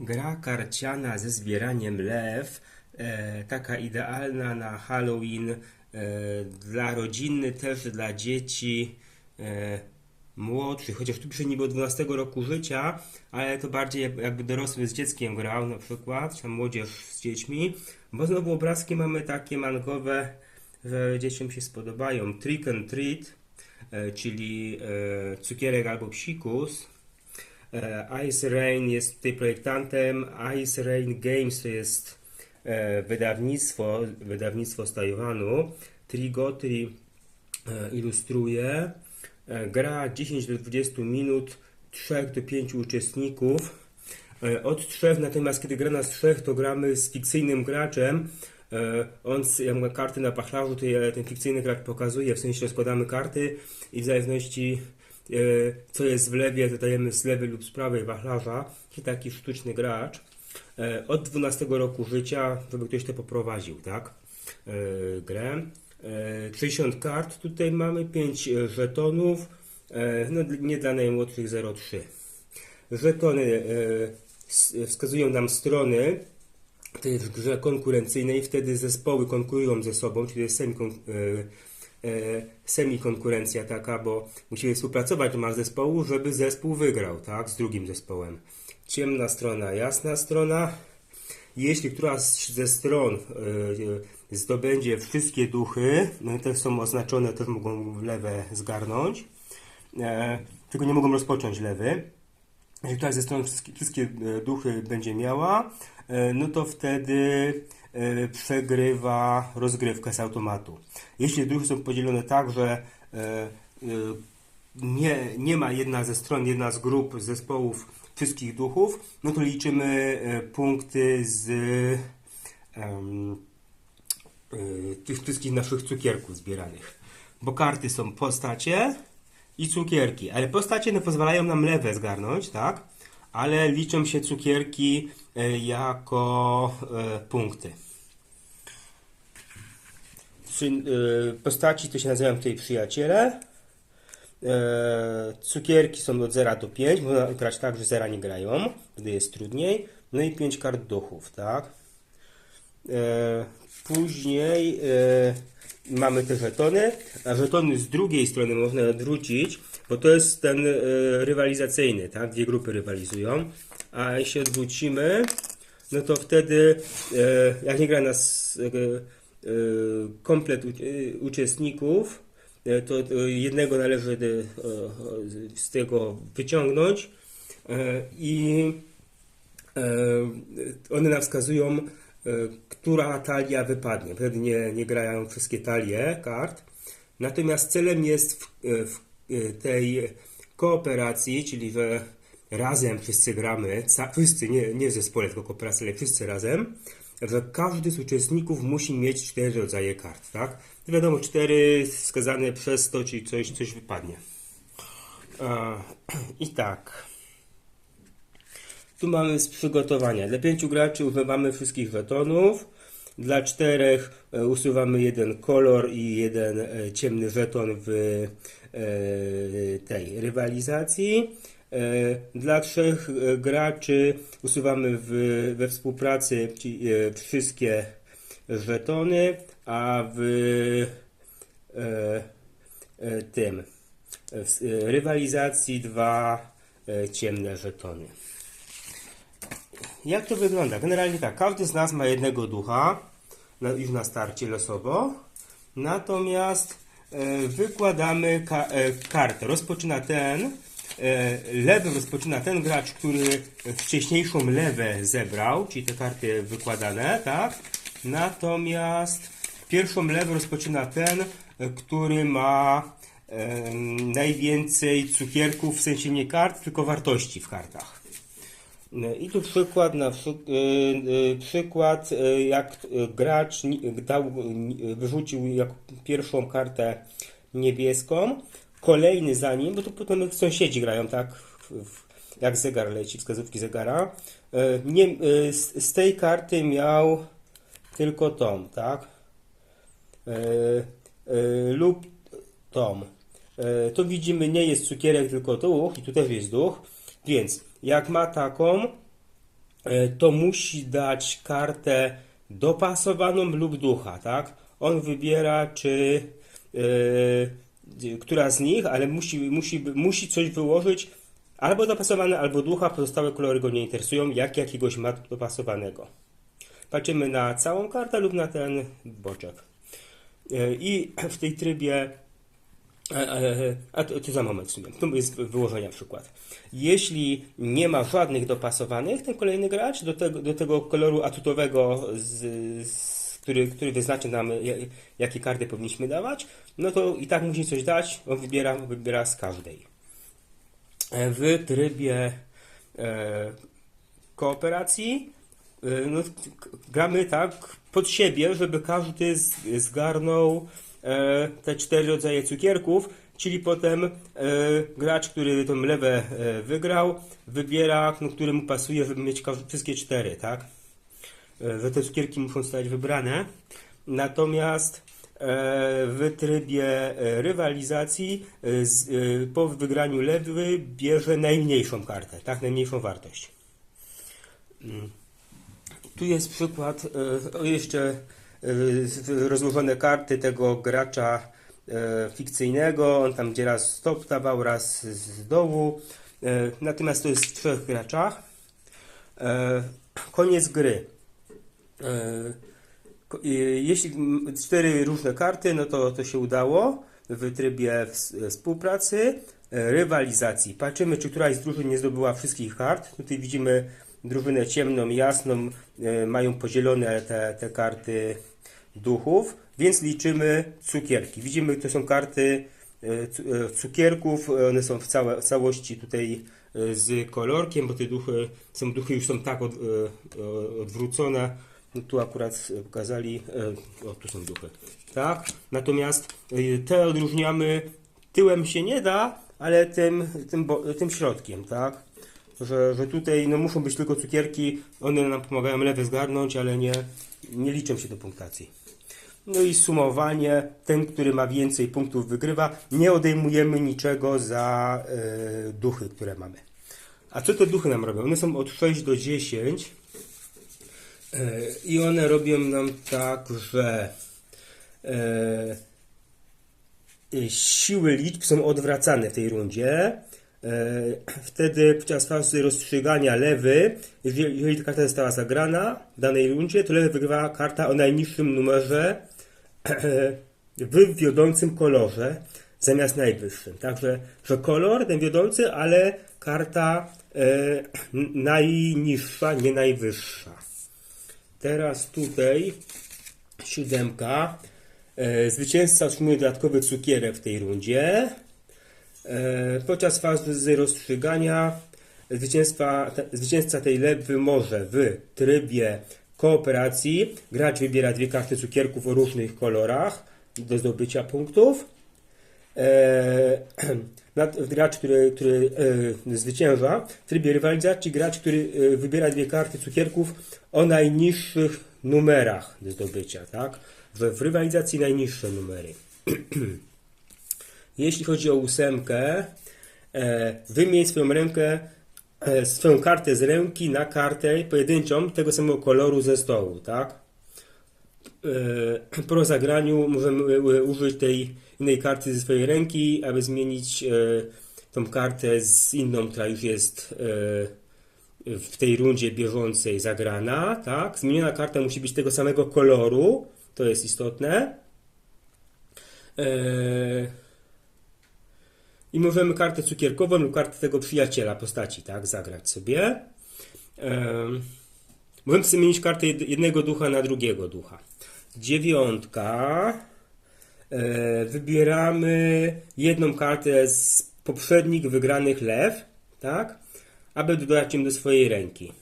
Gra karciana ze zbieraniem lew, e, taka idealna na Halloween, e, dla rodziny, też dla dzieci e, młodszych, chociaż tu pisze niby od 12 roku życia, ale to bardziej jak- jakby dorosły z dzieckiem grał na przykład, czy młodzież z dziećmi, bo znowu obrazki mamy takie mangowe, że dzieciom się spodobają. Trick and treat, e, czyli e, cukierek albo psikus, Ice Rain jest tutaj projektantem. Ice Rain Games to jest e, wydawnictwo, wydawnictwo z Tajwanu. Trigotri e, ilustruje. E, gra 10 do 20 minut, 3 do 5 uczestników. E, Od trzech, natomiast kiedy gra nas trzech, to gramy z fikcyjnym graczem. E, On, ma karty na pachlarzu, to ten fikcyjny gracz pokazuje, w sensie rozkładamy karty i w zależności e, co jest w lewie, to dajemy z lewej lub z prawej wachlarza, czy taki sztuczny gracz. E, Od 12 roku życia, żeby ktoś to poprowadził, tak? E, Grę. E, 60 kart, tutaj mamy 5 żetonów, e, no nie dla najmłodszych 0,3. Żetony e, wskazują nam strony to jest w grze konkurencyjnej, wtedy zespoły konkurują ze sobą, czyli jest e, e, semikonkurencja taka, bo musimy współpracować ramach zespołu, żeby zespół wygrał, tak, z drugim zespołem. Ciemna strona, jasna strona. Jeśli któraś ze stron e, e, zdobędzie wszystkie duchy, no te są oznaczone, też mogą lewe zgarnąć, e, tylko nie mogą rozpocząć lewy. Jeśli któraś ze stron wszystkie, e, duchy będzie miała, e, no to wtedy e, przegrywa rozgrywkę z automatu. Jeśli duchy są podzielone tak, że e, e, nie, nie ma jedna ze stron, jedna z grup zespołów wszystkich duchów, no to liczymy punkty z e, tych wszystkich naszych cukierków zbieranych. Bo karty są postacie i cukierki, ale postacie no, pozwalają nam lewe zgarnąć, tak? Ale liczą się cukierki e, jako e, punkty. E, postaci to się nazywają tutaj przyjaciele. Cukierki są od 0 do 5. Można grać tak, że 0 nie grają, gdy jest trudniej. No i 5 kart duchów, tak? Później mamy te żetony, a żetony z drugiej strony można odwrócić, bo to jest ten e, rywalizacyjny, tak? Dwie grupy rywalizują. A jeśli odwrócimy, no to wtedy, e, jak nie gra nas e, komplet uczestników, to, jednego należy z tego wyciągnąć i one nam wskazują, która talia wypadnie. Wtedy nie, grają wszystkie talie kart. Natomiast celem jest w, e, w e, tej kooperacji, czyli że razem wszyscy gramy, wszyscy, nie, nie w zespole, tylko kooperacja, ale wszyscy razem, że każdy z uczestników musi mieć cztery rodzaje kart, tak? Wiadomo, cztery wskazane przez to, czyli coś, coś wypadnie. I tak. Tu mamy z przygotowania. Dla pięciu graczy używamy wszystkich żetonów. Dla czterech e, usuwamy jeden kolor i jeden e, ciemny żeton w e, tej rywalizacji. Dla trzech graczy usuwamy w, we współpracy wszystkie żetony, a w tym w rywalizacji dwa ciemne żetony. Jak to wygląda? Generalnie tak, każdy z nas ma jednego ducha, już na starcie losowo, natomiast e, wykładamy e, kartę. Rozpoczyna ten, e, lewym rozpoczyna ten gracz, który wcześniejszą lewę zebrał, czyli te karty wykładane, tak? Natomiast pierwszą lewę rozpoczyna ten, który ma najwięcej cukierków, w sensie nie kart, tylko wartości w kartach. I tu przykład, na y, y, przykład y, jak gracz dał, wyrzucił jako pierwszą kartę niebieską, kolejny za nim, bo to potem sąsiedzi grają, tak, jak zegar leci, wskazówki zegara. Nie, z, z tej karty miał tylko tom, tak, lub tom. Tu widzimy, nie jest cukierek, tylko duch, i tu też jest duch. Więc jak ma taką, e, to musi dać kartę dopasowaną lub ducha, tak? On wybiera, czy e, która z nich, ale musi, musi, musi coś wyłożyć albo dopasowane, albo ducha, pozostałe kolory go nie interesują, jak jakiegoś ma dopasowanego. Patrzymy na całą kartę lub na ten boczek. E, I w tej trybie a, to, za moment w sumie. Tu jest wyłożenia przykład. Jeśli nie ma żadnych dopasowanych, ten kolejny gracz do tego, do tego koloru atutowego, z, z, który, który wyznaczy nam, ja- jakie karty powinniśmy dawać, no to i tak musi coś dać, on wybiera, wybiera z każdej. E, W trybie e, kooperacji e, no, gramy tak pod siebie, żeby każdy z, zgarnął te cztery rodzaje cukierków, czyli potem e, gracz, który tą lewę e, wygrał, wybiera, no, który mu pasuje, żeby mieć wszystkie cztery, tak? E, że te cukierki muszą zostać wybrane. Natomiast e, w trybie e, rywalizacji e, e, po wygraniu lewy bierze najmniejszą kartę, tak? Najmniejszą wartość. Mm. Tu jest przykład, e, jeszcze e, rozłożone karty tego gracza e, fikcyjnego. On tam gdzie raz stop dawał, raz z dołu. E, Natomiast to jest w trzech graczach. E, Koniec gry. Jeśli cztery różne karty, no to to się udało w trybie ws- współpracy, rywalizacji. Patrzymy, czy któraś z drużyn nie zdobyła wszystkich kart. Tutaj widzimy drużynę ciemną, jasną, e, mają podzielone te, te karty duchów, więc liczymy cukierki. Widzimy, to są karty e, e, cukierków, one są w, całe, w całości tutaj z kolorkiem, bo te duchy, są duchy już są tak od, odwrócone. No tu akurat pokazali, o tu są duchy, tak? Natomiast te odróżniamy, tyłem się nie da, ale tym, tym, tym środkiem, tak? Że, że tutaj no, muszą być tylko cukierki, one nam pomagają lewe zgarnąć, ale nie, nie liczą się do punktacji. No i sumowanie, ten, który ma więcej punktów wygrywa, nie odejmujemy niczego za e, duchy, które mamy. A co te duchy nam robią? One są od 6 do 10 e, i one robią nam tak, że e, siły liczb są odwracane w tej rundzie. E, Wtedy podczas fazy rozstrzygania lewy, jeżeli, jeżeli ta karta została zagrana w danej rundzie, to lewy wygrywa karta o najniższym numerze w wiodącym kolorze zamiast najwyższym. Także, że kolor ten wiodący, ale karta e, najniższa, nie najwyższa. Teraz tutaj siódemka. E, zwycięzca otrzymuje dodatkowy cukierek w tej rundzie. E, podczas fazy rozstrzygania zwycięzca tej lewy może w trybie kooperacji gracz wybiera dwie karty cukierków o różnych kolorach do zdobycia punktów. E, nad- gracz, który, który e, zwycięża w trybie rywalizacji, gracz, który e, wybiera dwie karty cukierków o najniższych numerach do zdobycia, tak? W rywalizacji najniższe numery. Jeśli chodzi o ósemkę, e, wymień swoją rękę, e, swoją kartę z ręki na kartę pojedynczą tego samego koloru ze stołu, tak? E, Po rozegraniu możemy użyć tej innej karty ze swojej ręki, aby zmienić tą kartę z inną, która już jest w tej rundzie bieżącej zagrana, tak? Zmieniona karta musi być tego samego koloru, to jest istotne. I możemy kartę cukierkową lub kartę tego przyjaciela postaci, tak? Zagrać sobie. Em, Możemy sobie zmienić kartę jed- jednego ducha na drugiego ducha. Dziewiątka. E, wybieramy jedną kartę z poprzednich wygranych lew, tak? Aby dodać ją do swojej ręki.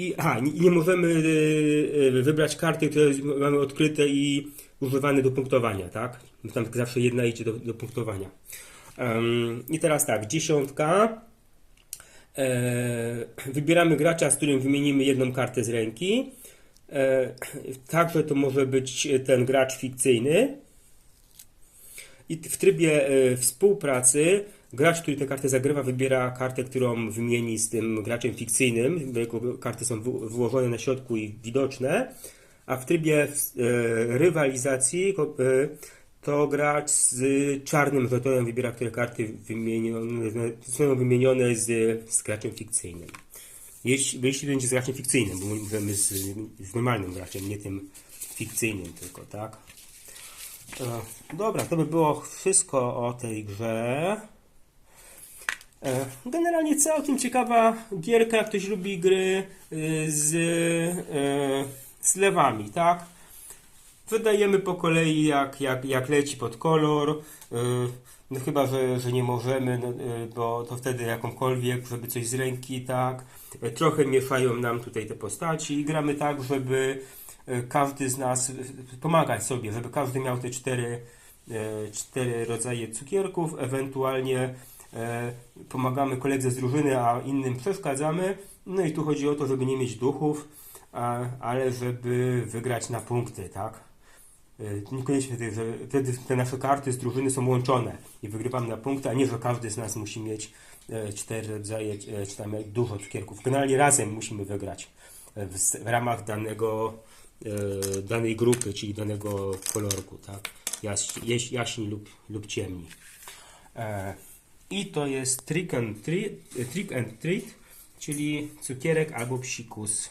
I, aha, nie, możemy e, e, wybrać karty, które mamy odkryte i używane do punktowania, tak? Tam zawsze jedna idzie do, do punktowania. Em, I teraz tak, dziesiątka. E, wybieramy gracza, z którym wymienimy jedną kartę z ręki. E, także to może być ten gracz fikcyjny. I w trybie e, współpracy gracz, który tę kartę zagrywa, wybiera kartę, którą wymieni z tym graczem fikcyjnym, karty są wy- wyłożone na środku i widoczne. A w trybie e, rywalizacji e, to gracz z czarnym żetonem wybiera, które karty wymienione, są wymienione z, z graczem fikcyjnym. Jeśli, jeśli będzie z graczem fikcyjnym, bo mówimy z, z normalnym graczem, nie tym fikcyjnym tylko, tak? E, dobra, to by było wszystko o tej grze. E, Generalnie całkiem ciekawa gierka, jak ktoś lubi gry y, z, e, z lewami, tak? Wydajemy po kolei jak, jak, jak leci pod kolor. y, No chyba, że, że nie możemy, no, y, bo to wtedy jakąkolwiek, żeby coś z ręki, tak. Y, Trochę mieszają nam tutaj te postaci i gramy tak, żeby y, każdy z nas y, pomagać sobie, żeby każdy miał te cztery, y, cztery rodzaje cukierków, ewentualnie e, pomagamy koledze z drużyny, a innym przeszkadzamy. No i tu chodzi o to, żeby nie mieć duchów, ale żeby wygrać na punkty, tak? E, Niekoniecznie że wtedy te nasze karty z drużyny są łączone i wygrywamy na punkty, a nie, że każdy z nas musi mieć e, cztery rodzaje, e, czy tam dużo cukierków. Generalnie razem musimy wygrać e, w, ramach danego, e, danej grupy, czyli danego kolorku, tak? Jaś, jaśni lub, lub ciemni. I to jest trick and treat, trick and treat, czyli cukierek albo psikus.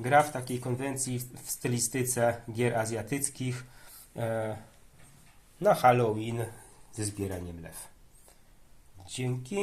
Gra w takiej konwencji w stylistyce gier azjatyckich e, na Halloween ze zbieraniem lew. Dzięki.